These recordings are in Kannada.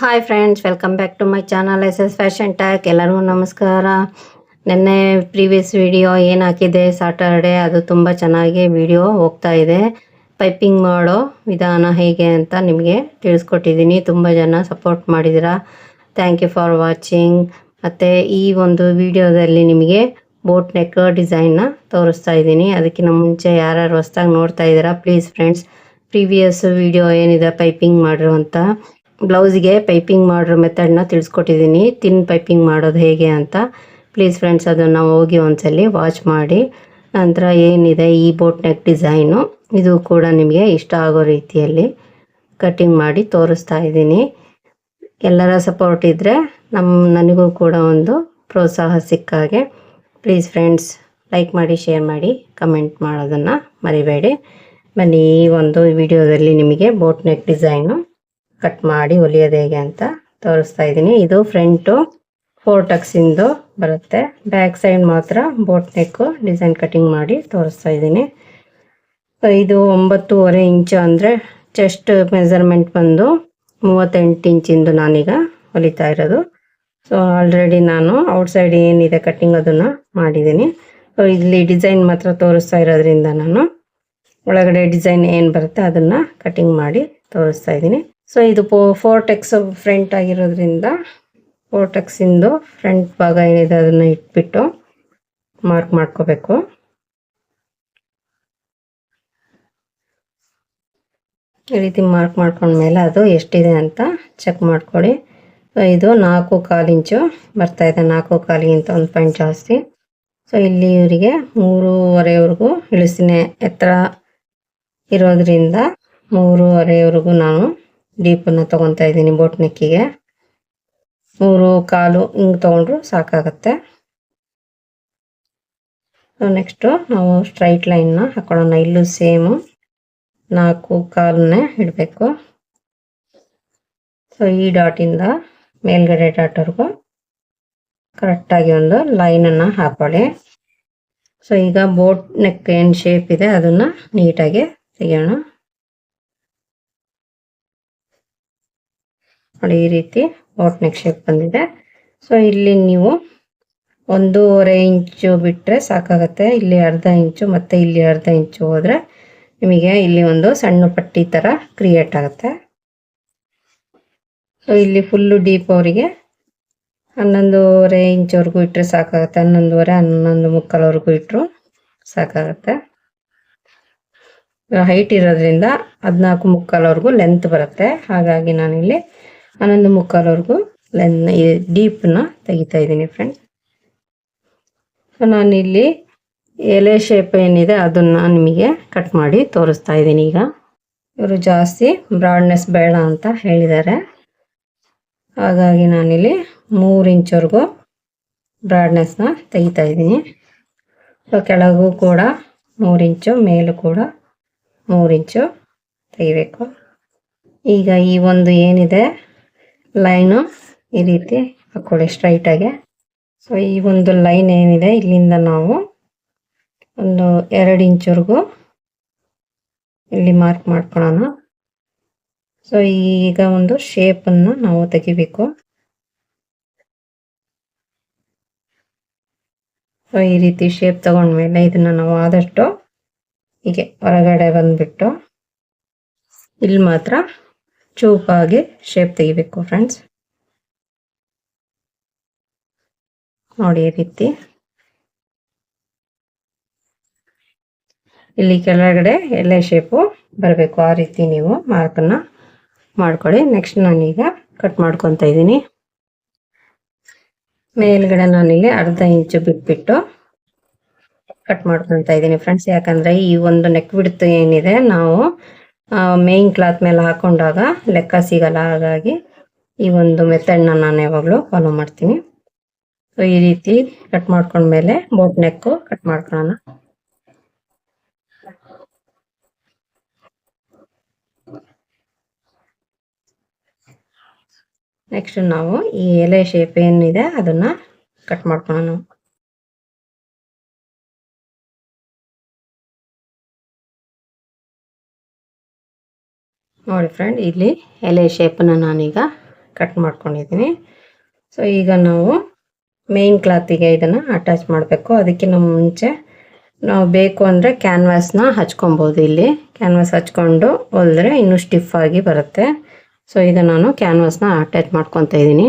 Hi friends welcome back to my channel S S fashion talk ಎಲ್ಲರಿಗೂ ನಮಸ್ಕಾರ. ನಿನ್ನೆ ಪ್ರೀವಿಯಸ್ ವಿಡಿಯೋ ಏನು ಹಾಕಿದೆ ಸಾಟರ್ಡೆ ಅದು ತುಂಬ ಚೆನ್ನಾಗಿ ವಿಡಿಯೋ ಹೋಗ್ತಾ ಇದೆ. ಪೈಪಿಂಗ್ ಮಾಡೋ ವಿಧಾನ ಹೇಗೆ ಅಂತ ನಿಮಗೆ ತಿಳಿಸ್ಕೊಟ್ಟಿದ್ದೀನಿ. ತುಂಬ ಜನ ಸಪೋರ್ಟ್ ಮಾಡಿದ್ದೀರಾ. ಥ್ಯಾಂಕ್ ಯು ಫಾರ್ ವಾಚಿಂಗ್ ಮತ್ತು ಈ ಒಂದು ವಿಡಿಯೋದಲ್ಲಿ ನಿಮಗೆ ಬೋಟ್ ನೆಕ್ ಡಿಸೈನ್ನ ತೋರಿಸ್ತಾ ಇದ್ದೀನಿ. ಅದಕ್ಕಿಂತ ಮುಂಚೆ ಯಾರ್ಯಾರು ಹೊಸ್ದಾಗಿ ನೋಡ್ತಾ ಇದ್ದೀರಾ ಪ್ಲೀಸ್ ಫ್ರೆಂಡ್ಸ್ ಪ್ರೀವಿಯಸ್ ವಿಡಿಯೋ ಏನಿದೆ ಪೈಪಿಂಗ್ ಮಾಡಿರುವಂಥ ಬ್ಲೌಸ್ಗೆ ಪೈಪಿಂಗ್ ಮಾಡಿರೋ ಮೆಥಡ್ನ ತಿಳಿಸ್ಕೊಟ್ಟಿದ್ದೀನಿ. ತಿನ್ ಪೈಪಿಂಗ್ ಮಾಡೋದು ಹೇಗೆ ಅಂತ ಪ್ಲೀಸ್ ಫ್ರೆಂಡ್ಸ್ ಅದನ್ನು ಹೋಗಿ ಒಂದ್ಸಲಿ ವಾಚ್ ಮಾಡಿ. ನಂತರ ಏನಿದೆ ಈ ಬೋಟ್ ನೆಕ್ ಡಿಸೈನು. ಇದು ಕೂಡ ನಿಮಗೆ ಇಷ್ಟ ಆಗೋ ರೀತಿಯಲ್ಲಿ ಕಟ್ಟಿಂಗ್ ಮಾಡಿ ತೋರಿಸ್ತಾ ಇದ್ದೀನಿ. ಎಲ್ಲರ ಸಪೋರ್ಟ್ ಇದ್ದರೆ ನಮ್ಮ ನನಗೂ ಕೂಡ ಒಂದು ಪ್ರೋತ್ಸಾಹ ಸಿಕ್ಕಾಗೆ ಪ್ಲೀಸ್ ಫ್ರೆಂಡ್ಸ್, ಲೈಕ್ ಮಾಡಿ, ಶೇರ್ ಮಾಡಿ, ಕಮೆಂಟ್ ಮಾಡೋದನ್ನು ಮರಿಬೇಡಿ. ಬನ್ನಿ, ಈ ಒಂದು ವಿಡಿಯೋದಲ್ಲಿ ನಿಮಗೆ ಬೋಟ್ ನೆಕ್ ಡಿಸೈನು ಕಟ್ ಮಾಡಿ ಹೊಲಿಯೋದು ಹೇಗೆ ಅಂತ ತೋರಿಸ್ತಾ ಇದ್ದೀನಿ. ಇದು ಫ್ರಂಟು ಫೋರ್ ಟಕ್ಸಿಂದು ಬರುತ್ತೆ. ಬ್ಯಾಕ್ ಸೈಡ್ ಮಾತ್ರ ಬೋಟ್ ನೆಕ್ಕು ಡಿಸೈನ್ ಕಟಿಂಗ್ ಮಾಡಿ ತೋರಿಸ್ತಾ ಇದ್ದೀನಿ. ಇದು ಒಂಬತ್ತೂವರೆ ಇಂಚು ಅಂದರೆ ಚೆಸ್ಟ್ ಮೆಸರ್ಮೆಂಟ್ ಬಂದು ಮೂವತ್ತೆಂಟು ಇಂಚಿಂದು ನಾನೀಗ ಹೊಲಿತಾ ಇರೋದು. ಸೊ, ಆಲ್ರೆಡಿ ನಾನು ಔಟ್ಸೈಡ್ ಏನಿದೆ ಕಟ್ಟಿಂಗ್ ಅದನ್ನು ಮಾಡಿದ್ದೀನಿ. ಸೊ, ಇಲ್ಲಿ ಡಿಸೈನ್ ಮಾತ್ರ ತೋರಿಸ್ತಾ ಇರೋದ್ರಿಂದ ನಾನು ಒಳಗಡೆ ಡಿಸೈನ್ ಏನು ಬರುತ್ತೆ ಅದನ್ನು ಕಟಿಂಗ್ ಮಾಡಿ ತೋರಿಸ್ತಾ ಇದ್ದೀನಿ. ಸೊ ಇದು ಪೋ ಫೋರ್ಟೆಕ್ಸ್ ಫ್ರಂಟ್ ಆಗಿರೋದ್ರಿಂದ ಫೋರ್ ಟೆಕ್ಸಿಂದು ಫ್ರಂಟ್ ಭಾಗ ಏನಿದೆ ಅದನ್ನು ಇಟ್ಬಿಟ್ಟು ಮಾರ್ಕ್ ಮಾಡ್ಕೋಬೇಕು. ಈ ರೀತಿ ಮಾರ್ಕ್ ಮಾಡ್ಕೊಂಡ್ಮೇಲೆ ಅದು ಎಷ್ಟಿದೆ ಅಂತ ಚೆಕ್ ಮಾಡ್ಕೊಳ್ಳಿ ಸೊ ಇದು ನಾಲ್ಕು ಕಾಲು ಇಂಚು ಬರ್ತಾ ಇದೆ, ನಾಲ್ಕು ಕಾಲಿಗಿಂತ ಒಂದು ಪಾಯಿಂಟ್ ಜಾಸ್ತಿ. ಸೊ ಇಲ್ಲಿ ಇವರಿಗೆ ಮೂರುವರೆವರೆಗೂ ಇಳಿಸಿನೇ ಎತ್ತರ ಇರೋದ್ರಿಂದ ಮೂರುವರೆವರೆಗೂ ನಾನು ಡೀಪನ್ನು ತೊಗೊತಾ ಇದ್ದೀನಿ ಬೋಟ್ ನೆಕ್ಕಿಗೆ ಮೂರು ಕಾಲು ಹಿಂಗೆ ತೊಗೊಂಡ್ರು ಸಾಕಾಗತ್ತೆ. ನೆಕ್ಸ್ಟು ನಾವು ಸ್ಟ್ರೈಟ್ ಲೈನ್ನ ಹಾಕೊಳ್ಳೋಣ. ಇಲ್ಲೂ ಸೇಮು ನಾಲ್ಕು ಕಾಲನ್ನೇ ಇಡಬೇಕು. ಸೊ ಈ ಡಾಟಿಂದ ಮೇಲ್ಗಡೆ ಡಾಟ್ವರೆಗೂ ಕರೆಕ್ಟಾಗಿ ಒಂದು ಲೈನನ್ನು ಹಾಕೊಳ್ಳಿ. ಸೊ ಈಗ ಬೋಟ್ ನೆಕ್ ಏನು ಶೇಪ್ ಇದೆ ಅದನ್ನು ನೀಟಾಗಿ ತೆಗೆಯೋಣ. ನೋಡಿ, ಈ ರೀತಿ ಓಟ್ ನೆಕ್ ಶೇಪ್ ಬಂದಿದೆ. ಸೊ ಇಲ್ಲಿ ನೀವು ಒಂದೂವರೆ ಇಂಚು ಬಿಟ್ಟರೆ ಸಾಕಾಗತ್ತೆ. ಇಲ್ಲಿ ಅರ್ಧ ಇಂಚು ಮತ್ತು ಇಲ್ಲಿ ಅರ್ಧ ಇಂಚು ಹೋದರೆ ನಿಮಗೆ ಇಲ್ಲಿ ಒಂದು ಸಣ್ಣ ಪಟ್ಟಿ ಥರ ಕ್ರಿಯೇಟ್ ಆಗುತ್ತೆ. ಸೊ ಇಲ್ಲಿ ಫುಲ್ಲು ಡೀಪ್ ಅವರಿಗೆ ಹನ್ನೊಂದೂವರೆ ಇಂಚವರೆಗೂ ಇಟ್ಟರೆ ಸಾಕಾಗುತ್ತೆ. ಹನ್ನೊಂದುವರೆ, ಹನ್ನೊಂದು ಮುಕ್ಕಾಲವರೆಗೂ ಇಟ್ಟರು ಸಾಕಾಗುತ್ತೆ. ಹೈಟ್ ಇರೋದ್ರಿಂದ ಹದಿನಾಲ್ಕು ಮುಕ್ಕಾಲವರೆಗೂ ಲೆಂತ್ ಬರುತ್ತೆ. ಹಾಗಾಗಿ ನಾನಿಲ್ಲಿ ಹನ್ನೊಂದು ಮುಕ್ಕಾಲವರೆಗೂ ಲೆನ್ ಡೀಪನ್ನ ತೆಗಿತಾ ಇದ್ದೀನಿ ಫ್ರೆಂಡ್ಸ್ ಸೊ ನಾನಿಲ್ಲಿ ಎಲೆ ಶೇಪ್ ಏನಿದೆ ಅದನ್ನು ನಿಮಗೆ ಕಟ್ ಮಾಡಿ ತೋರಿಸ್ತಾ ಇದ್ದೀನಿ ಈಗ. ಇವರು ಜಾಸ್ತಿ ಬ್ರಾಡ್ನೆಸ್ ಬೇಡ ಅಂತ ಹೇಳಿದ್ದಾರೆ. ಹಾಗಾಗಿ ನಾನಿಲ್ಲಿ ಮೂರು ಇಂಚ್ವರೆಗೂ ಬ್ರಾಡ್ನೆಸ್ನ ತೆಗಿತಾ ಇದ್ದೀನಿ. ಸೊ ಕೆಳಗೂ ಕೂಡ ಮೂರು ಇಂಚು, ಮೇಲೂ ಕೂಡ ಮೂರು ಇಂಚು ತೆಗಿಬೇಕು. ಈಗ ಈ ಒಂದು ಏನಿದೆ ಲೈನು ಈ ರೀತಿ ಹಾಕ್ಕೊಳ್ಳಿ ಸ್ಟ್ರೈಟಾಗೆ ಸೊ ಈ ಒಂದು ಲೈನ್ ಏನಿದೆ, ಇಲ್ಲಿಂದ ನಾವು ಒಂದು ಎರಡು ಇಂಚವರೆಗೂ ಇಲ್ಲಿ ಮಾರ್ಕ್ ಮಾಡ್ಕೊಳ್ಳೋಣ. ಸೊ ಈಗ ಒಂದು ಶೇಪನ್ನು ನಾವು ತೆಗಿಬೇಕು. ಸೊ ಈ ರೀತಿ ಶೇಪ್ ತಗೊಂಡ್ಮೇಲೆ ಇದನ್ನ ನಾವು ಆದಷ್ಟು ಹೀಗೆ ಹೊರಗಡೆ ಬಂದ್ಬಿಟ್ಟು, ಇಲ್ಲಿ ಮಾತ್ರ ಚೂಪಾಗಿ ಶೇಪ್ ತೆಗಿಬೇಕು ಫ್ರೆಂಡ್ಸ್ ನೋಡಿ ಈ ರೀತಿ. ಇಲ್ಲಿ ಕೆಳಗಡೆ ಎಲೆ ಶೇಪು ಬರಬೇಕು. ಆ ರೀತಿ ನೀವು ಮಾರ್ಕನ್ನ ಮಾಡ್ಕೊಳ್ಳಿ. ನೆಕ್ಸ್ಟ್ ನಾನೀಗ ಕಟ್ ಮಾಡ್ಕೊತಾ ಇದ್ದೀನಿ. ಮೇಲ್ಗಡೆ ನಾನಿಲ್ಲಿ ಅರ್ಧ ಇಂಚು ಬಿಟ್ಬಿಟ್ಟು ಕಟ್ ಮಾಡ್ಕೊತಾ ಇದ್ದೀನಿ ಫ್ರೆಂಡ್ಸ್ ಯಾಕಂದ್ರೆ ಈ ಒಂದು ನೆಕ್ ಬಿಡ್ತು ಏನಿದೆ, ನಾವು ಮೇನ್ ಕ್ಲಾತ್ ಮೇಲೆ ಹಾಕೊಂಡಾಗ ಲೆಕ್ಕ ಸಿಗಲ್ಲ. ಹಾಗಾಗಿ ಈ ಒಂದು ಮೆಥಡ್ನ ನಾನು ಯಾವಾಗಲೂ ಫಾಲೋ ಮಾಡ್ತೀನಿ. ಸೊ ಈ ರೀತಿ ಕಟ್ ಮಾಡ್ಕೊಂಡ್ಮೇಲೆ ಬೋಟ್ ನೆಕ್ಕು ಕಟ್ ಮಾಡ್ಕೊಳ್ಳೋಣ. ನೆಕ್ಸ್ಟ್ ನಾವು ಈ ಎಲೆ ಶೇಪ್ ಏನಿದೆ ಅದನ್ನ ಕಟ್ ಮಾಡ್ಕೊಳ್ಳೋಣ. ನೋಡಿ ಫ್ರೆಂಡ್ ಇಲ್ಲಿ ಎಲೆ ಶೇಪನ್ನು ನಾನೀಗ ಕಟ್ ಮಾಡ್ಕೊಂಡಿದ್ದೀನಿ. ಸೊ ಈಗ ನಾವು ಮೇನ್ ಕ್ಲಾತಿಗೆ ಇದನ್ನು ಅಟ್ಯಾಚ್ ಮಾಡಬೇಕು. ಅದಕ್ಕಿಂತ ಮುಂಚೆ ನಾವು ಬೇಕು ಅಂದರೆ ಕ್ಯಾನ್ವಾಸ್ನ ಹಚ್ಕೊಬೋದು ಇಲ್ಲಿ. ಕ್ಯಾನ್ವಾಸ್ ಹಚ್ಕೊಂಡು ಹೊಲಿದ್ರೆ ಇನ್ನೂ ಸ್ಟಿಫ್ ಆಗಿ ಬರುತ್ತೆ. ಸೊ ಈಗ ನಾನು ಕ್ಯಾನ್ವಾಸ್ನ ಅಟ್ಯಾಚ್ ಮಾಡ್ಕೊತಾ ಇದ್ದೀನಿ.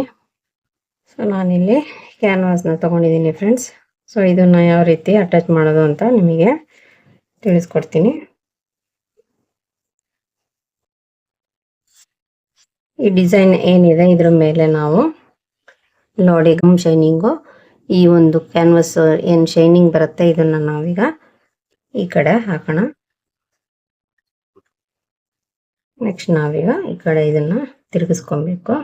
ಸೊ ನಾನಿಲ್ಲಿ ಕ್ಯಾನ್ವಾಸ್ನ ತೊಗೊಂಡಿದ್ದೀನಿ ಫ್ರೆಂಡ್ಸ್ ಸೊ ಇದನ್ನು ಯಾವ ರೀತಿ ಅಟ್ಯಾಚ್ ಮಾಡೋದು ಅಂತ ನಿಮಗೆ ತಿಳಿಸ್ಕೊಡ್ತೀನಿ. ಈ ಡಿಸೈನ್ ಏನಿದೆ ಇದ್ರ ಮೇಲೆ ನಾವು ನೋಡಿ ಗಮ್ ಶೈನಿಂಗು. ಈ ಒಂದು ಕ್ಯಾನ್ವಸ್ ಏನು ಶೈನಿಂಗ್ ಬರುತ್ತೆ ಇದನ್ನ ನಾವೀಗ ಈ ಕಡೆ ಹಾಕೋಣ. ನೆಕ್ಸ್ಟ್ ನಾವೀಗ ಈ ಕಡೆ ಇದನ್ನ ತಿರುಗಿಸ್ಕೊಬೇಕು.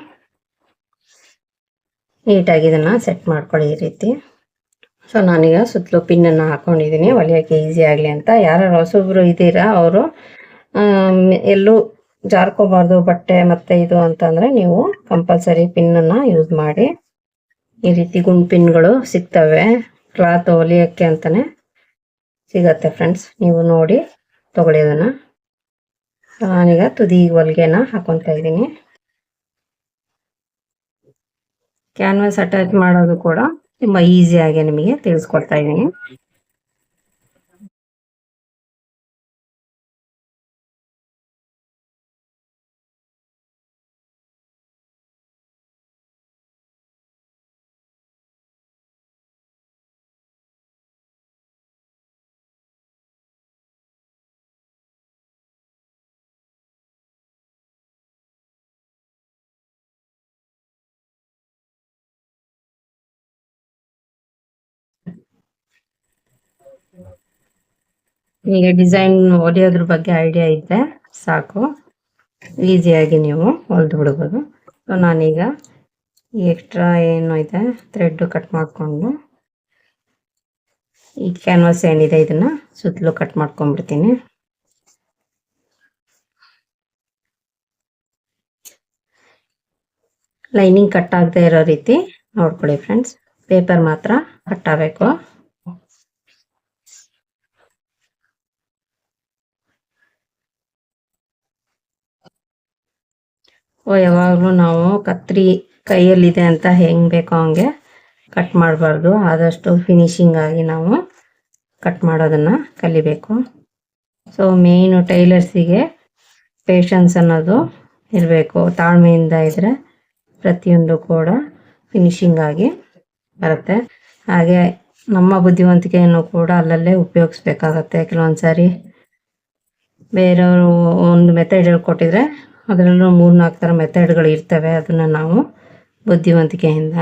ನೀಟಾಗಿ ಇದನ್ನ ಸೆಟ್ ಮಾಡ್ಕೊಳ್ಳಿ ಈ ರೀತಿ. ಸೊ ನಾನೀಗ ಸುತ್ತಲೂ ಪಿನ್ನನ್ನು ಹಾಕೊಂಡಿದ್ದೀನಿ ಹೊಲಿಯೋಕ್ಕೆ ಈಸಿ ಆಗಲಿ ಅಂತ. ಯಾರು ಹೊಸಬ್ರು ಇದ್ದೀರಾ, ಅವರು ಎಲ್ಲೂ ಜಾರ್ಕೋಬಾರ್ದು ಬಟ್ಟೆ ಮತ್ತೆ ಇದು ಅಂತಂದ್ರೆ ನೀವು ಕಂಪಲ್ಸರಿ ಪಿನ್ನನ್ನು ಯೂಸ್ ಮಾಡಿ. ಈ ರೀತಿ ಗುಂಡ್ ಪಿನ್ಗಳು ಸಿಗ್ತವೆ. ಕ್ಲಾತ್ ಹೊಲಿಯೋಕ್ಕೆ ಅಂತಾನೆ ಸಿಗತ್ತೆ ಫ್ರೆಂಡ್ಸ್ ನೀವು ನೋಡಿ ತಗೊಳ್ಳಿ ಅದನ್ನ ನಾನೀಗ ತುದಿ ಹೊಲಿಗೆನ ಹಾಕೊಂತ ಇದ್ದೀನಿ. ಕ್ಯಾನ್ವಾಸ್ ಅಟ್ಯಾಚ್ ಮಾಡೋದು ಕೂಡ ತುಂಬಾ ಈಸಿಯಾಗಿ ನಿಮಗೆ ತಿಳಿಸ್ಕೊಡ್ತಾ ಇದ್ದೀನಿ. ಈಗ ಡಿಸೈನ್ ಹೊಲಿಯೋದ್ರ ಬಗ್ಗೆ ಐಡಿಯಾ ಇದ್ದರೆ ಸಾಕು. ಈಸಿಯಾಗಿ ನೀವು ಹೊಲ್ದು ಬಿಡ್ಬೋದು. ಸೊ ನಾನೀಗ ಈ ಎಕ್ಸ್ಟ್ರಾ ಏನು ಇದೆ ಥ್ರೆಡ್ ಕಟ್ ಮಾಡಿಕೊಂಡು ಈ ಕ್ಯಾನ್ವಾಸ್ ಏನಿದೆ ಇದನ್ನ ಸುತ್ತಲೂ ಕಟ್ ಮಾಡ್ಕೊಂಡ್ಬಿಡ್ತೀನಿ. ಲೈನಿಂಗ್ ಕಟ್ ಆಗದೆ ಇರೋ ರೀತಿ ನೋಡ್ಕೊಳ್ಳಿ ಫ್ರೆಂಡ್ಸ್ ಪೇಪರ್ ಮಾತ್ರ ಕಟ್ ಆಗಬೇಕು. ಯಾವಾಗಲೂ ನಾವು ಕತ್ರಿ ಕೈಯಲ್ಲಿದೆ ಅಂತ ಹೆಂಗೆ ಬೇಕೋ ಹಂಗೆ ಕಟ್ ಮಾಡಬಾರ್ದು. ಆದಷ್ಟು ಫಿನಿಶಿಂಗ್ ಆಗಿ ನಾವು ಕಟ್ ಮಾಡೋದನ್ನು ಕಲಿಬೇಕು. ಸೊ ಮೇಯ್ನು ಟೈಲರ್ಸಿಗೆ ಪೇಷನ್ಸ್ ಅನ್ನೋದು ಇರಬೇಕು. ತಾಳ್ಮೆಯಿಂದ ಇದ್ದರೆ ಪ್ರತಿಯೊಂದು ಕೂಡ ಫಿನಿಶಿಂಗ್ ಆಗಿ ಬರುತ್ತೆ. ಹಾಗೆ ನಮ್ಮ ಬುದ್ಧಿವಂತಿಕೆಯನ್ನು ಕೂಡ ಅಲ್ಲಲ್ಲೇ ಉಪಯೋಗಿಸ್ಬೇಕಾಗತ್ತೆ. ಕೆಲವೊಂದು ಸಾರಿ ಬೇರೆಯವರು ಒಂದು ಮೆಥಡ್ ಹೇಳ್ಕೊಟ್ಟಿದ್ರೆ ಅದರಲ್ಲೂ ಮೂರು ನಾಲ್ಕು ಥರ ಮೆಥಡ್ಗಳು ಇರ್ತವೆ. ಅದನ್ನು ನಾವು ಬುದ್ಧಿವಂತಿಕೆಯಿಂದ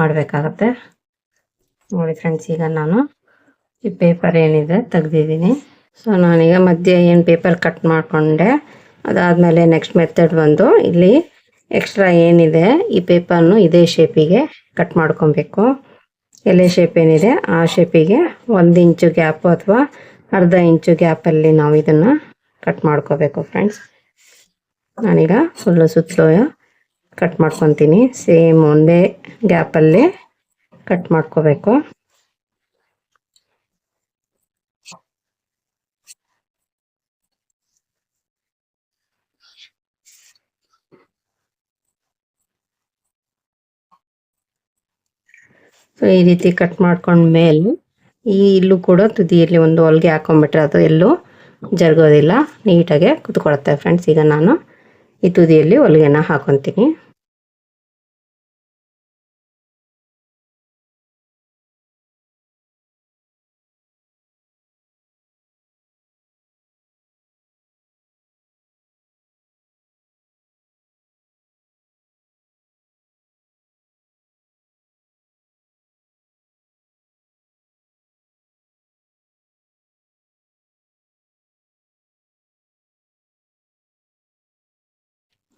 ಮಾಡಬೇಕಾಗತ್ತೆ. ನೋಡಿ ಫ್ರೆಂಡ್ಸ್ ಈಗ ನಾನು ಈ ಪೇಪರ್ ಏನಿದೆ ತೆಗ್ದಿದ್ದೀನಿ. ಸೊ ನಾನೀಗ ಮಧ್ಯೆ ಏನು ಪೇಪರ್ ಕಟ್ ಮಾಡಿಕೊಂಡೆ. ಅದಾದಮೇಲೆ ನೆಕ್ಸ್ಟ್ ಮೆಥಡ್ ಬಂದು ಇಲ್ಲಿ ಎಕ್ಸ್ಟ್ರಾ ಏನಿದೆ, ಈ ಪೇಪರ್ನು ಇದೇ ಶೇಪಿಗೆ ಕಟ್ ಮಾಡ್ಕೊಬೇಕು. ಎಲೆ ಶೇಪ್ ಏನಿದೆ, ಆ ಶೇಪಿಗೆ ಒಂದು ಇಂಚು ಗ್ಯಾಪು ಅಥವಾ ಅರ್ಧ ಇಂಚು ಗ್ಯಾಪಲ್ಲಿ ನಾವು ಇದನ್ನು ಕಟ್ ಮಾಡ್ಕೋಬೇಕು ಫ್ರೆಂಡ್ಸ್ ನಾನೀಗ ಫುಲ್ಲು ಸುತ್ತಲೂ ಕಟ್ ಮಾಡ್ಕೊತೀನಿ. ಸೇಮ್ ಒಂದೇ ಗ್ಯಾಪಲ್ಲಿ ಕಟ್ ಮಾಡ್ಕೋಬೇಕು. ಸೊ ಈ ರೀತಿ ಕಟ್ ಮಾಡ್ಕೊಂಡ್ಮೇಲೆ ಈ ಇಲ್ಲೂ ಕೂಡ ತುದಿಯಲ್ಲಿ ಒಂದು ಹೊಲಿಗೆ ಹಾಕೊಂಡ್ಬಿಟ್ರೆ ಅದು ಎಲ್ಲೂ ಜರುಗೋದಿಲ್ಲ. ನೀಟಾಗೆ ಕುತ್ಕೊಳುತ್ತೆ ಫ್ರೆಂಡ್ಸ್ ಈಗ ನಾನು ಈ ತುದಿಯಲ್ಲಿ ಹೊಲಿಗೆನ ಹಾಕೊತೀನಿ.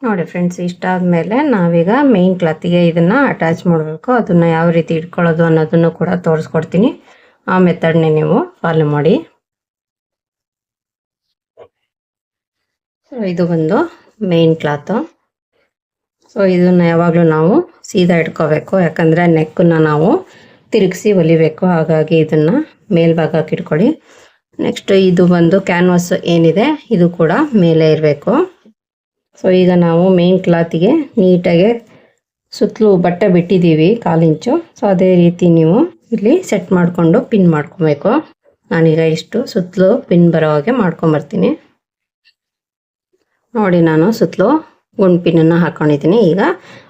ನೋಡಿ ಫ್ರೆಂಡ್ಸ್ ಇಷ್ಟಾದಮೇಲೆ ನಾವೀಗ ಮೇನ್ ಕ್ಲಾತಿಗೆ ಇದನ್ನು ಅಟ್ಯಾಚ್ ಮಾಡಬೇಕು. ಅದನ್ನು ಯಾವ ರೀತಿ ಇಟ್ಕೊಳ್ಳೋದು ಅನ್ನೋದನ್ನು ಕೂಡ ತೋರಿಸ್ಕೊಡ್ತೀನಿ. ಆ ಮೆಥಡ್ನೇ ನೀವು ಫಾಲೋ ಮಾಡಿ. ಸೊ ಇದು ಬಂದು ಮೇನ್ ಕ್ಲಾತು ಸೊ ಇದನ್ನು ಯಾವಾಗಲೂ ನಾವು ಸೀದಾ ಇಟ್ಕೋಬೇಕು. ಯಾಕಂದರೆ ನೆಕ್ಕನ್ನು ನಾವು ತಿರುಗಿಸಿ ಹೊಲಿಬೇಕು. ಹಾಗಾಗಿ ಇದನ್ನು ಮೇಲ್ಭಾಗಕ್ಕೆ ಇಟ್ಕೊಳ್ಳಿ ನೆಕ್ಸ್ಟ್ ಇದು ಬಂದು ಕ್ಯಾನ್ವಾಸ್ ಏನಿದೆ, ಇದು ಕೂಡ ಮೇಲೆ ಇರಬೇಕು. ಸೊ ಈಗ ನಾವು ಮೇನ್ ಕ್ಲಾತಿಗೆ ನೀಟಾಗೆ ಸುತ್ತಲೂ ಬಟ್ಟೆ ಬಿಟ್ಟಿದ್ದೀವಿ ಕಾಲಿಂಚು ಸೊ ಅದೇ ರೀತಿ ನೀವು ಇಲ್ಲಿ ಸೆಟ್ ಮಾಡಿಕೊಂಡು ಪಿನ್ ಮಾಡ್ಕೊಬೇಕು. ನಾನೀಗ ಇಷ್ಟು ಸುತ್ತಲೂ ಪಿನ್ ಬರೋ ಹಾಗೆ ಮಾಡ್ಕೊಂಬರ್ತೀನಿ. ನೋಡಿ, ನಾನು ಸುತ್ತಲೂ ಗುಂಡು ಪಿನ್ನನ್ನು ಹಾಕ್ಕೊಂಡಿದ್ದೀನಿ ಈಗ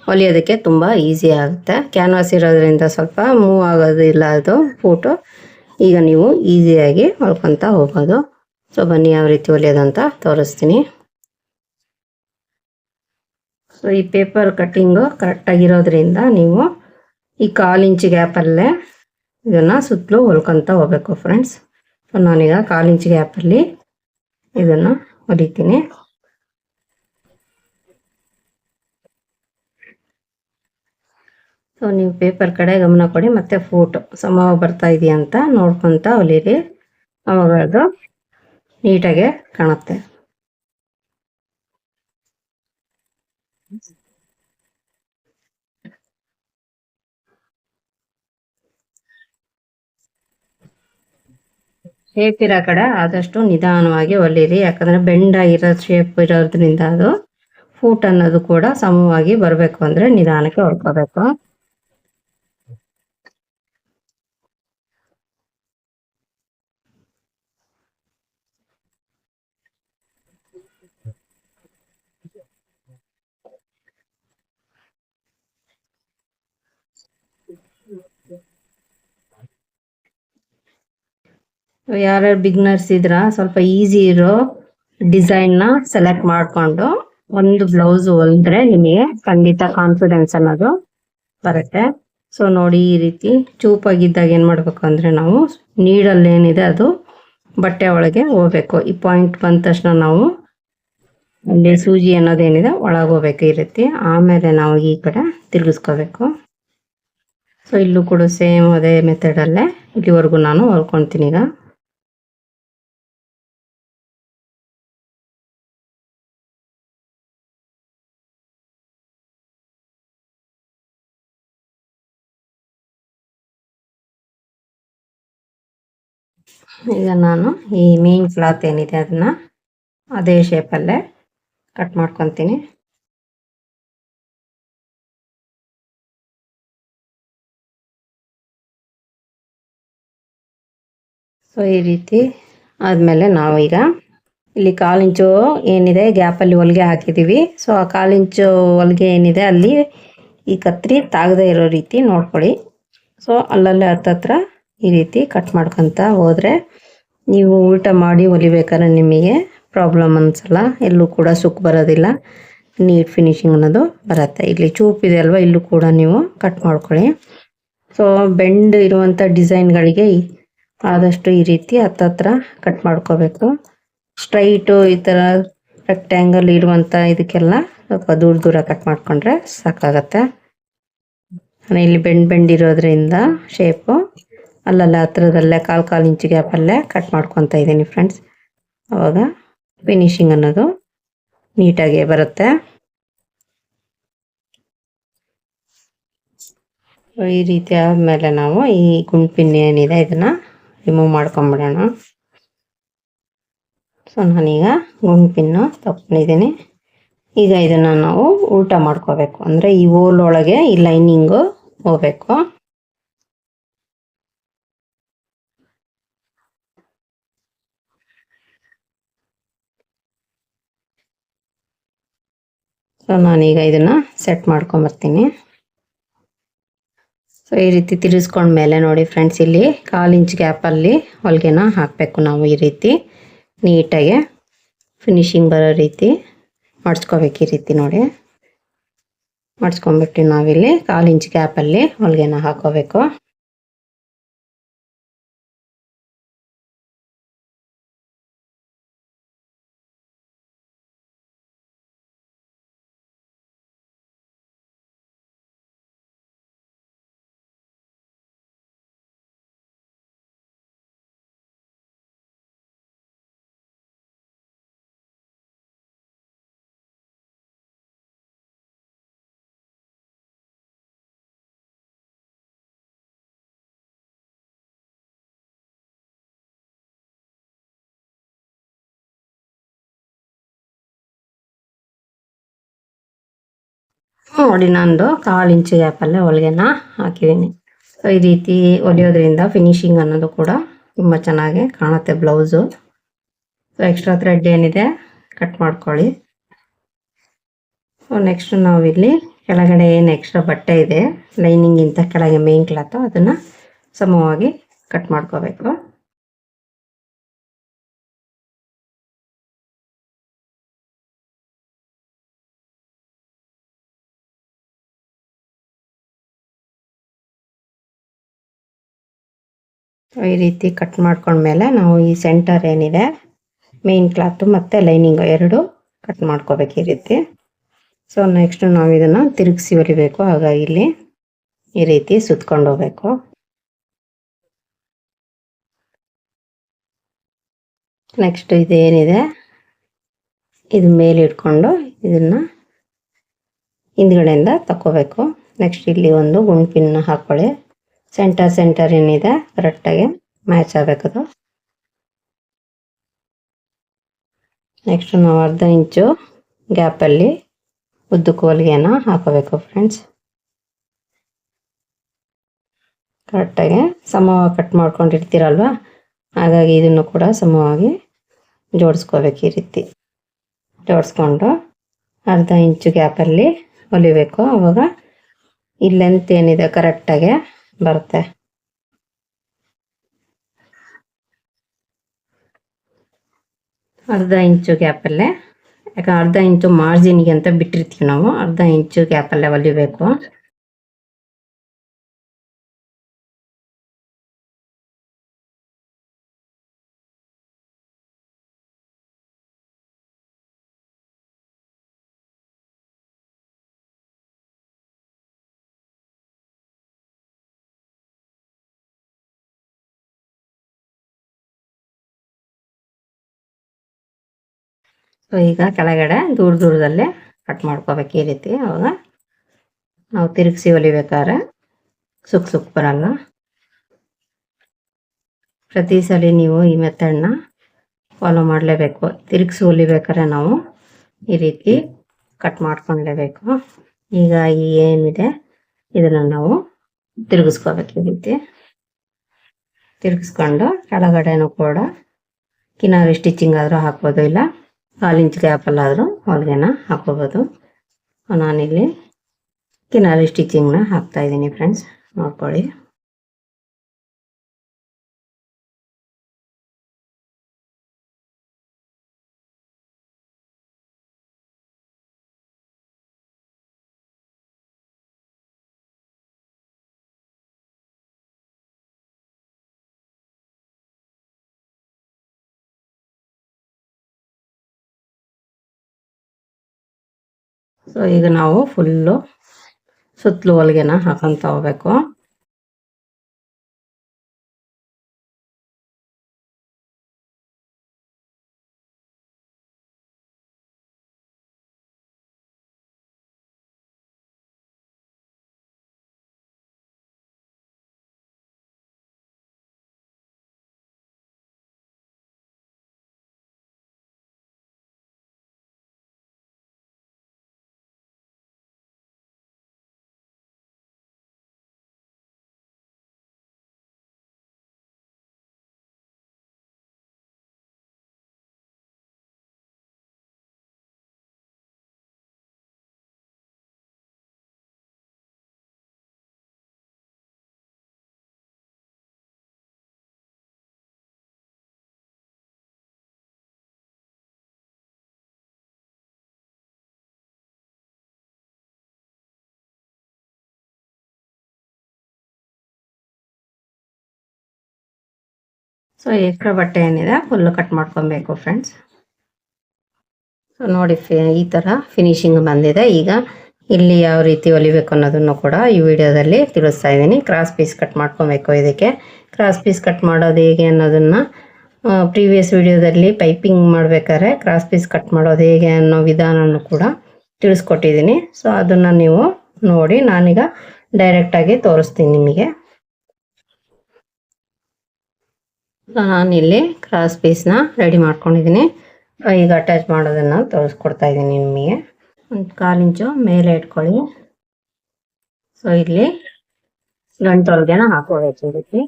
ಹೊಲಿಯೋದಕ್ಕೆ ತುಂಬ ಈಸಿ ಆಗುತ್ತೆ. ಕ್ಯಾನ್ವಾಸ್ ಇರೋದ್ರಿಂದ ಸ್ವಲ್ಪ ಮೂವ್ ಆಗೋದಿಲ್ಲ ಅದು ಫೋಟೋ ಈಗ ನೀವು ಈಸಿಯಾಗಿ ಹೊಲ್ಕೊತಾ ಹೋಗೋದು ಸೊ ಬನ್ನಿ, ಯಾವ ರೀತಿ ಹೊಲಿಯೋದು ತೋರಿಸ್ತೀನಿ. ಸೊ ಈ ಪೇಪರ್ ಕಟ್ಟಿಂಗು ಕರೆಕ್ಟಾಗಿರೋದ್ರಿಂದ ನೀವು ಈ ಕಾಲು ಇಂಚ್ ಗ್ಯಾಪಲ್ಲೇ ಇದನ್ನು ಸುತ್ತಲೂ ಹೊಲ್ಕೊತ ಹೋಗ್ಬೇಕು ಫ್ರೆಂಡ್ಸ್ ಸೊ ನಾನೀಗ ಕಾಲು ಇಂಚ್ ಗ್ಯಾಪಲ್ಲಿ ಇದನ್ನು ಹೊಲಿತೀನಿ. ಸೊ ನೀವು ಪೇಪರ್ ಕಡೆ ಗಮನ ಕೊಡಿ, ಮತ್ತೆ ಫೋಟೋ ಸಮ ಬರ್ತಾ ಇದೆಯಾ ಅಂತ ನೋಡ್ಕೊತ ಹೊಲೀರಿ. ಅವಾಗ ಅದು ನೀಟಾಗೆ ಕಾಣುತ್ತೆ. ಇರೋ ಕಡೆ? ಆದಷ್ಟು ನಿಧಾನವಾಗಿ ಹೊಲಿರಿ ಯಾಕಂದ್ರೆ ಬೆಂಡಾಗಿರೋ ಶೇಪ್ ಇರೋದ್ರಿಂದ ಅದು ಫೂಟ್ ಅನ್ನೋದು ಕೂಡ ಸಮವಾಗಿ ಬರಬೇಕು ಅಂದ್ರೆ ನಿಧಾನಕ್ಕೆ ಹೊಡ್ಕೋಬೇಕು. ಯಾರ್ಯಾರು ಬಿಗ್ನರ್ಸ್ ಇದ್ರ, ಸ್ವಲ್ಪ ಈಸಿ ಇರೋ ಡಿಸೈನ್ನ ಸೆಲೆಕ್ಟ್ ಮಾಡಿಕೊಂಡು ಒಂದು ಬ್ಲೌಸ್ ಹೊಲಿದ್ರೆ ನಿಮಗೆ ಖಂಡಿತ ಕಾನ್ಫಿಡೆನ್ಸ್ ಅನ್ನೋದು ಬರುತ್ತೆ. ಸೊ ನೋಡಿ ಈ ರೀತಿ ಚೂಪಾಗಿದ್ದಾಗ ಏನು ಮಾಡಬೇಕು ಅಂದರೆ ನಾವು ನೀಡಲ್ಲಿ ಏನಿದೆ ಅದು ಬಟ್ಟೆ ಒಳಗೆ ಹೋಗ್ಬೇಕು. ಈ ಪಾಯಿಂಟ್ ಬಂದ ತಕ್ಷಣ ನಾವು ಅಲ್ಲಿ ಸೂಜಿ ಅನ್ನೋದೇನಿದೆ ಒಳಗೆ ಹೋಗ್ಬೇಕು ಈ ರೀತಿ. ಆಮೇಲೆ ನಾವು ಈ ಕಡೆ ತಿರುಗಿಸ್ಕೋಬೇಕು. ಸೊ ಇಲ್ಲೂ ಕೂಡ ಸೇಮ್ ಅದೇ ಮೆಥಡಲ್ಲೇ ಇಲ್ಲಿವರೆಗೂ ನಾನು ಹೊಲ್ಕೊಳ್ತೀನಿ ಈಗ. ಈಗ ನಾನು ಈ ಮೇನ್ ಕ್ಲಾತ್ ಏನಿದೆ ಅದನ್ನ ಅದೇ ಶೇಪಲ್ಲೇ ಕಟ್ ಮಾಡ್ಕೊತೀನಿ. ಸೊ ಈ ರೀತಿ ಆದಮೇಲೆ ನಾವು ಈಗ ಇಲ್ಲಿ ಕಾಲು ಇಂಚು ಏನಿದೆ ಗ್ಯಾಪಲ್ಲಿ ಹೊಲಿಗೆ ಹಾಕಿದ್ದೀವಿ. ಸೊ ಆ ಕಾಲು ಇಂಚು ಹೊಲಿಗೆ ಏನಿದೆ ಅಲ್ಲಿ ಈ ಕತ್ತರಿ ತಾಗದೇ ಇರೋ ರೀತಿ ನೋಡ್ಕೊಳ್ಳಿ. ಸೊ ಅಲ್ಲಲ್ಲೇ ಹತ್ತತ್ರ ಈ ರೀತಿ ಕಟ್ ಮಾಡ್ಕೊತ ಹೋದರೆ ನೀವು ಊಟ ಮಾಡಿ ಹೊಲಿಬೇಕಾದ್ರೆ ನಿಮಗೆ ಪ್ರಾಬ್ಲಮ್ ಅನ್ಸಲ್ಲ. ಎಲ್ಲೂ ಕೂಡ ಸುಕ್ ಬರೋದಿಲ್ಲ. ನೀಟ್ ಫಿನಿಶಿಂಗ್ ಅನ್ನೋದು ಬರುತ್ತೆ. ಇಲ್ಲಿ ಚೂಪಿದೆ ಅಲ್ವಾ? ಇಲ್ಲೂ ಕೂಡ ನೀವು ಕಟ್ ಮಾಡ್ಕೊಳ್ಳಿ. ಸೊ ಬೆಂಡ್ ಇರುವಂಥ ಡಿಸೈನ್ಗಳಿಗೆ ಆದಷ್ಟು ಈ ರೀತಿ ಹತ್ತತ್ರ ಕಟ್ ಮಾಡ್ಕೋಬೇಕು. ಸ್ಟ್ರೈಟು ಈ ಥರ ರೆಕ್ಟ್ಯಾಂಗಲ್ ಇರುವಂಥ ಇದಕ್ಕೆಲ್ಲ ಸ್ವಲ್ಪ ದೂರ ದೂರ ಕಟ್ ಮಾಡಿಕೊಂಡ್ರೆ ಸಾಕಾಗತ್ತೆ. ಇಲ್ಲಿ ಬೆಂಡ್ ಬೆಂಡ್ ಇರೋದ್ರಿಂದ ಶೇಪು ಅಲ್ಲಲ್ಲ ಹತ್ರದಲ್ಲೇ ಕಾಲು ಕಾಲು ಇಂಚು ಗ್ಯಾಪಲ್ಲೇ ಕಟ್ ಮಾಡ್ಕೊತಾ ಇದ್ದೀನಿ ಫ್ರೆಂಡ್ಸ್ ಅವಾಗ ಫಿನಿಶಿಂಗ್ ಅನ್ನೋದು ನೀಟಾಗಿ ಬರುತ್ತೆ. ಈ ರೀತಿ ಆದಮೇಲೆ ನಾವು ಈ ಗುಂಪಿನ ಏನಿದೆ ಇದನ್ನು ರಿಮೂವ್ ಮಾಡ್ಕೊಂಬಿಡೋಣ. ಸೊ ನಾನೀಗ ಗುಂಪಿನ್ನು ತಗೊಂಡಿದ್ದೀನಿ ಈಗ ಇದನ್ನು ನಾವು ಊಟ ಮಾಡ್ಕೋಬೇಕು. ಅಂದರೆ ಈ ಓಲ್ ಒಳಗೆ ಈ ಲೈನಿಂಗು ಹೋಗ್ಬೇಕು. ಸೊ ನಾನೀಗ ಇದನ್ನು ಸೆಟ್ ಮಾಡ್ಕೊಂಬರ್ತೀನಿ. ಸೊ ಈ ರೀತಿ ತಿರ್ಗಿಸ್ಕೊಂಡ್ಮೇಲೆ ನೋಡಿ ಫ್ರೆಂಡ್ಸ್ ಇಲ್ಲಿ ಕಾಲು ಇಂಚ್ ಗ್ಯಾಪಲ್ಲಿ ಹೊಲಿಗೆನ ಹಾಕಬೇಕು ನಾವು ಈ ರೀತಿ. ನೀಟಾಗಿ ಫಿನಿಶಿಂಗ್ ಬರೋ ರೀತಿ ಮಾಡಿಸ್ಕೋಬೇಕು ಈ ರೀತಿ ನೋಡಿ. ಮಾಡಿಸ್ಕೊಂಬಿಟ್ಟು ನಾವಿಲ್ಲಿ ಕಾಲು ಇಂಚ್ ಗ್ಯಾಪಲ್ಲಿ ಹೊಲಿಗೆನ ಹಾಕೋಬೇಕು ನೋಡಿ ನಂದು ಕಾಲು ಇಂಚು ಗ್ಯಾಪಲ್ಲೇ ಹೊಲಿಗೆನ ಹಾಕಿದ್ದೀನಿ ಸೊ ಈ ರೀತಿ ಹೊಲಿಯೋದ್ರಿಂದ ಫಿನಿಶಿಂಗ್ ಅನ್ನೋದು ಕೂಡ ತುಂಬ ಚೆನ್ನಾಗಿ ಕಾಣುತ್ತೆ ಬ್ಲೌಸು ಸೊ ಎಕ್ಸ್ಟ್ರಾ ಥ್ರೆಡ್ ಏನಿದೆ ಕಟ್ ಮಾಡ್ಕೊಳ್ಳಿ. ಸೊ ನೆಕ್ಸ್ಟ್ ನಾವಿಲ್ಲಿ ಕೆಳಗಡೆ ಏನು ಎಕ್ಸ್ಟ್ರಾ ಬಟ್ಟೆ ಇದೆ ಲೈನಿಂಗಿಂತ ಕೆಳಗೆ ಮೇನ್ ಕ್ಲಾತು ಅದನ್ನು ಸಮವಾಗಿ ಕಟ್ ಮಾಡ್ಕೋಬೇಕು. ಈ ರೀತಿ ಕಟ್ ಮಾಡ್ಕೊಂಡ್ಮೇಲೆ ನಾವು ಈ ಸೆಂಟರ್ ಏನಿದೆ ಮೇನ್ ಕ್ಲಾತು ಮತ್ತು ಲೈನಿಂಗ್ ಎರಡು ಕಟ್ ಮಾಡ್ಕೋಬೇಕು ಈ ರೀತಿ. ಸೊ ನೆಕ್ಸ್ಟ್ ನಾವು ಇದನ್ನು ತಿರುಗಿಸಿ ಹೊಲಿಬೇಕು. ಹಾಗಾಗಿ ಇಲ್ಲಿ ಈ ರೀತಿ ಸುತ್ಕೊಂಡು ಹೋಗ್ಬೇಕು. ನೆಕ್ಸ್ಟ್ ಇದೇನಿದೆ ಇದು ಮೇಲೆ ಇಟ್ಕೊಂಡು ಇದನ್ನು ಹಿಂದ್ಗಡೆಯಿಂದ ತಕ್ಕೋಬೇಕು. ನೆಕ್ಸ್ಟ್ ಇಲ್ಲಿ ಒಂದು ಗುಂಡ್ಪಿನ್ನ ಹಾಕೊಳ್ಳಿ ಸೆಂಟರ್ ಸೆಂಟರ್ ಏನಿದೆ ಕರೆಕ್ಟಾಗಿ ಮ್ಯಾಚ್ ಆಗಬೇಕದು ನೆಕ್ಸ್ಟ್ ನಾವು ಅರ್ಧ ಇಂಚು ಗ್ಯಾಪಲ್ಲಿ ಉದ್ದು ಹೊಲಿಗೆನ ಹಾಕೋಬೇಕು ಫ್ರೆಂಡ್ಸ್ ಕರೆಕ್ಟಾಗಿ ಸಮವಾಗಿ ಕಟ್ ಮಾಡ್ಕೊಂಡಿರ್ತೀರಲ್ವ? ಹಾಗಾಗಿ ಇದನ್ನು ಕೂಡ ಸಮವಾಗಿ ಜೋಡಿಸ್ಕೋಬೇಕು ಈ ರೀತಿ. ಜೋಡಿಸ್ಕೊಂಡು ಅರ್ಧ ಇಂಚು ಗ್ಯಾಪಲ್ಲಿ ಹೊಲಿಬೇಕು. ಅವಾಗ ಈ ಲೆಂತ್ ಏನಿದೆ ಕರೆಕ್ಟಾಗಿ ಬರುತ್ತೆ. ಅರ್ಧ ಇಂಚು ಗ್ಯಾಪಲ್ಲೇ ಯಾಕೆ ಅರ್ಧ ಇಂಚು ಮಾರ್ಜಿನ್ಗೆ ಅಂತ ಬಿಟ್ಟಿರ್ತೀವಿ ನಾವು. ಅರ್ಧ ಇಂಚು ಗ್ಯಾಪಲ್ಲೇ ಹೊಲಿಬೇಕು. ಸೊ ಈಗ ಕೆಳಗಡೆ ದೂರ ದೂರದಲ್ಲೇ ಕಟ್ ಮಾಡ್ಕೋಬೇಕು ಈ ರೀತಿ. ಅವಾಗ ನಾವು ತಿರುಗಿಸಿ ಹೊಲಿಬೇಕಾದ್ರೆ ಸುಕ್ ಸುಕ್ ಬರಲ್ಲ. ಪ್ರತಿ ಸಲ ನೀವು ಈ ಮೆಥಡ್ನ ಫಾಲೋ ಮಾಡಲೇಬೇಕು. ತಿರುಗಿಸಿ ಹೊಲಿಬೇಕಾದ್ರೆ ನಾವು ಈ ರೀತಿ ಕಟ್ ಮಾಡ್ಕೊಂಡ್ಲೇಬೇಕು. ಈಗ ಈ ಏನಿದೆ, ಇದನ್ನು ನಾವು ತಿರುಗಿಸ್ಕೋಬೇಕು ಈ ರೀತಿ. ತಿರುಗಿಸ್ಕೊಂಡು ಕೆಳಗಡೆನೂ ಕೂಡ ಕಿನಾರಿ ಸ್ಟಿಚಿಂಗ್ ಆದರೂ ಹಾಕ್ಬೋದು, ಇಲ್ಲ? ಕಾಲು ಇಂಚ್ ಗ್ಯಾಪಲ್ಲಾದರೂ ಹೊಲಿಗೆನ ಹಾಕೋಬೋದು. ನಾನಿಲ್ಲಿ ಕಿನಾರಿ ಸ್ಟಿಚಿಂಗ್ನ ಹಾಕ್ತಾಯಿದ್ದೀನಿ ಫ್ರೆಂಡ್ಸ್ ನೋಡ್ಕೊಳ್ಳಿ. ಸೊ ಈಗ ನಾವು ಫುಲ್ಲು ಸುತ್ತಲೂ ಹೊಲಿಗೆನ ಹಾಕೊಂತ ಹೋಗ್ಬೇಕು ಸೊ ಎಕ್ರ ಬಟ್ಟೆ ಏನಿದೆ? ಫುಲ್ಲು ಕಟ್ ಮಾಡ್ಕೊಬೇಕು ಫ್ರೆಂಡ್ಸ್ ಸೊ ನೋಡಿ ಈ ಥರ ಫಿನಿಶಿಂಗ್ ಬಂದಿದೆ. ಈಗ ಇಲ್ಲಿ ಯಾವ ರೀತಿ ಹೊಲಿಬೇಕು ಅನ್ನೋದನ್ನು ಕೂಡ ಈ ವಿಡಿಯೋದಲ್ಲಿ ತಿಳಿಸ್ತಾ ಇದ್ದೀನಿ. ಕ್ರಾಸ್ ಪೀಸ್ ಕಟ್ ಮಾಡ್ಕೊಬೇಕು ಇದಕ್ಕೆ. ಕ್ರಾಸ್ ಪೀಸ್ ಕಟ್ ಮಾಡೋದು ಹೇಗೆ ಅನ್ನೋದನ್ನು ಪ್ರೀವಿಯಸ್ ವಿಡಿಯೋದಲ್ಲಿ ಪೈಪಿಂಗ್ ಮಾಡಬೇಕಾದ್ರೆ ಕ್ರಾಸ್ ಪೀಸ್ ಕಟ್ ಮಾಡೋದು ಹೇಗೆ ಅನ್ನೋ ವಿಧಾನನೂ ಕೂಡ ತಿಳಿಸ್ಕೊಟ್ಟಿದ್ದೀನಿ. ಸೊ ಅದನ್ನು ನೀವು ನೋಡಿ, ನಾನೀಗ ಡೈರೆಕ್ಟಾಗಿ ತೋರಿಸ್ತೀನಿ ನಿಮಗೆ. ನಾನಿಲ್ಲಿ ಕ್ರಾಸ್ ಪೀಸ್ನ ರೆಡಿ ಮಾಡ್ಕೊಂಡಿದ್ದೀನಿ. ಈಗ ಅಟ್ಯಾಚ್ ಮಾಡೋದನ್ನು ತೋರಿಸ್ಕೊಡ್ತಾ ಇದ್ದೀನಿ ನಿಮಗೆ. ಒಂದು ಕಾಲು ಇಂಚು ಮೇಲೆ ಇಟ್ಕೊಳ್ಳಿ. ಸೊ ಇಲ್ಲಿ ಗಂಟೊಳಗೆನ ಹಾಕೋಬೇಕು ಈ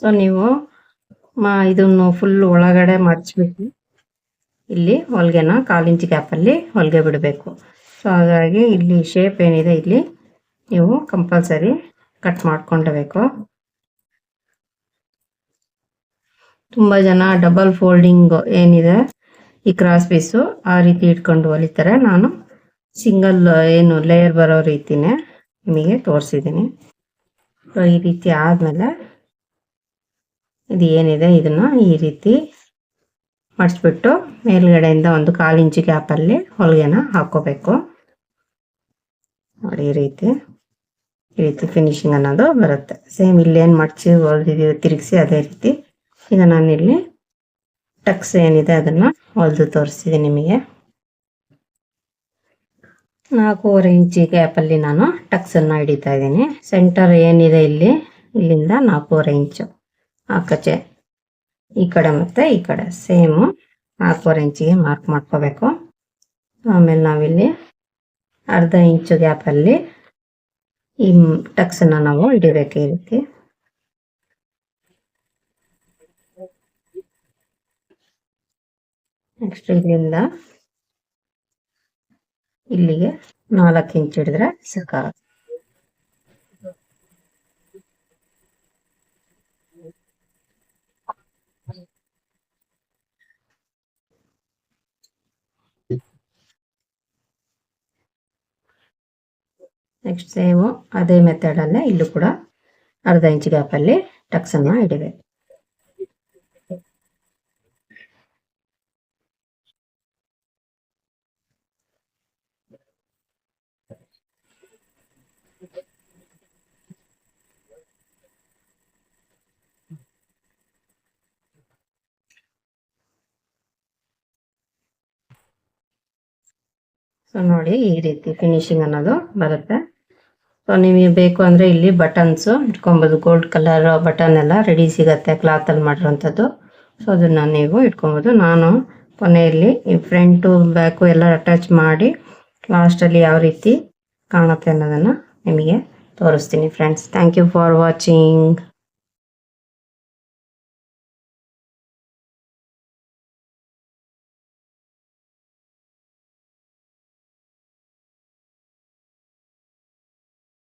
ಸೊ ನೀವು ಮಾ, ಇದನ್ನು ಫುಲ್ ಒಳಗಡೆ ಮಡಚ್ಬಿಟ್ಟು ಇಲ್ಲಿ ಹೊಲಿಗೆನ ಕಾಲಿಂಚ್ ಗ್ಯಾಪಲ್ಲಿ ಹೊಲಿಗೆ ಬಿಡಬೇಕು. ಸೊ ಹಾಗಾಗಿ ಇಲ್ಲಿ ಶೇಪ್ ಏನಿದೆ, ಇಲ್ಲಿ ನೀವು ಕಂಪಲ್ಸರಿ ಕಟ್ ಮಾಡ್ಕೊಂಡಬೇಕು. ತುಂಬ ಜನ ಡಬಲ್ ಫೋಲ್ಡಿಂಗ್ ಏನಿದೆ, ಈ ಕ್ರಾಸ್ ಪೀಸು ಆ ರೀತಿ ಇಟ್ಕೊಂಡು ಹೊಲಿತಾರೆ. ನಾನು ಸಿಂಗಲ್ ಏನು ಲೇಯರ್ ಬರೋ ರೀತಿನೇ ನಿಮಗೆ ತೋರಿಸಿದ್ದೀನಿ. ಈ ರೀತಿ ಆದಮೇಲೆ ಇದು ಏನಿದೆ? ಇದನ್ನ ಈ ರೀತಿ ಮಡಿಸ್ಬಿಟ್ಟು ಮೇಲ್ಗಡೆಯಿಂದ ಒಂದು ಕಾಲು ಇಂಚು ಗ್ಯಾಪಲ್ಲಿ ಹೊಲಿಗೆನ ಹಾಕೋಬೇಕು. ನೋಡಿ ಈ ರೀತಿ ಈ ರೀತಿ ಫಿನಿಶಿಂಗ್ ಅನ್ನೋದು ಬರುತ್ತೆ. ಸೇಮ್ ಇಲ್ಲೇನು ಮಡಚಿ ಹೊಲ್ದಿದ್ದೀವಿ ತಿರುಗಿಸಿ ಅದೇ ರೀತಿ. ಈಗ ನಾನಿಲ್ಲಿ ಟಕ್ಸ್ ಏನಿದೆ ಅದನ್ನ ಹೊಲಿದು ತೋರಿಸಿದೆ ನಿಮಗೆ. ನಾಲ್ಕೂವರೆ ಇಂಚಿ ಗ್ಯಾಪಲ್ಲಿ ನಾನು ಟಕ್ಸನ್ನು ಹಿಡಿತಾ ಇದ್ದೀನಿ. ಸೆಂಟರ್ ಏನಿದೆ ಇಲ್ಲಿ? ಇಲ್ಲಿಂದ ನಾಲ್ಕೂವರೆ ಇಂಚು. ಆಕಚೆ ಈ ಕಡೆ ಮತ್ತೆ ಈ ಕಡೆ ಸೇಮು ನಾಲ್ಕೂವರೆ ಇಂಚಿಗೆ ಮಾರ್ಕ್ ಮಾಡ್ಕೋಬೇಕು. ಆಮೇಲೆ ನಾವಿಲ್ಲಿ ಅರ್ಧ ಇಂಚು ಗ್ಯಾಪಲ್ಲಿ ಈ ಟಕ್ಸನ್ನ ನಾವು ಹಿಡಿಬೇಕು ಈ ರೀತಿ. ನೆಕ್ಸ್ಟ್ ಇಲ್ಲಿಂದ ಇಲ್ಲಿಗೆ ನಾಲ್ಕು ಇಂಚ್ ಹಿಡಿದ್ರೆ ಸಾಕಾಗುತ್ತೆ. ನೆಕ್ಸ್ಟ್ ಸೇಮು ಅದೇ ಮೆಥಡಲ್ಲೇ ಇಲ್ಲೂ ಕೂಡ ಅರ್ಧ ಇಂಚ್ ಗ್ಯಾಪಲ್ಲಿ ಟಕ್ಸನ್ನು ಹಿಡಿಬೇಕು ಸೊ ನೋಡಿ ಈ ರೀತಿ ಫಿನಿಶಿಂಗ್ ಅನ್ನೋದು ಬರುತ್ತೆ. ಸೊ ನಿಮಗೆ ಬೇಕು ಅಂದರೆ ಇಲ್ಲಿ ಬಟನ್ಸು ಇಟ್ಕೊಬೋದು. ಗೋಲ್ಡ್ ಕಲರ್ ಬಟನ್ ಎಲ್ಲ ರೆಡಿ ಸಿಗುತ್ತೆ ಕ್ಲಾತಲ್ಲಿ ಮಾಡಿರೋಂಥದ್ದು ಸೊ ಅದನ್ನು ನೀವು ಇಟ್ಕೊಬೋದು. ನಾನು ಕೊನೆಯಲ್ಲಿ ಈ ಫ್ರಂಟು ಬ್ಯಾಕು ಎಲ್ಲ ಅಟ್ಯಾಚ್ ಮಾಡಿ ಲಾಸ್ಟಲ್ಲಿ ಯಾವ ರೀತಿ ಕಾಣುತ್ತೆ ಅನ್ನೋದನ್ನು ನಿಮಗೆ ತೋರಿಸ್ತೀನಿ friends thank you for watching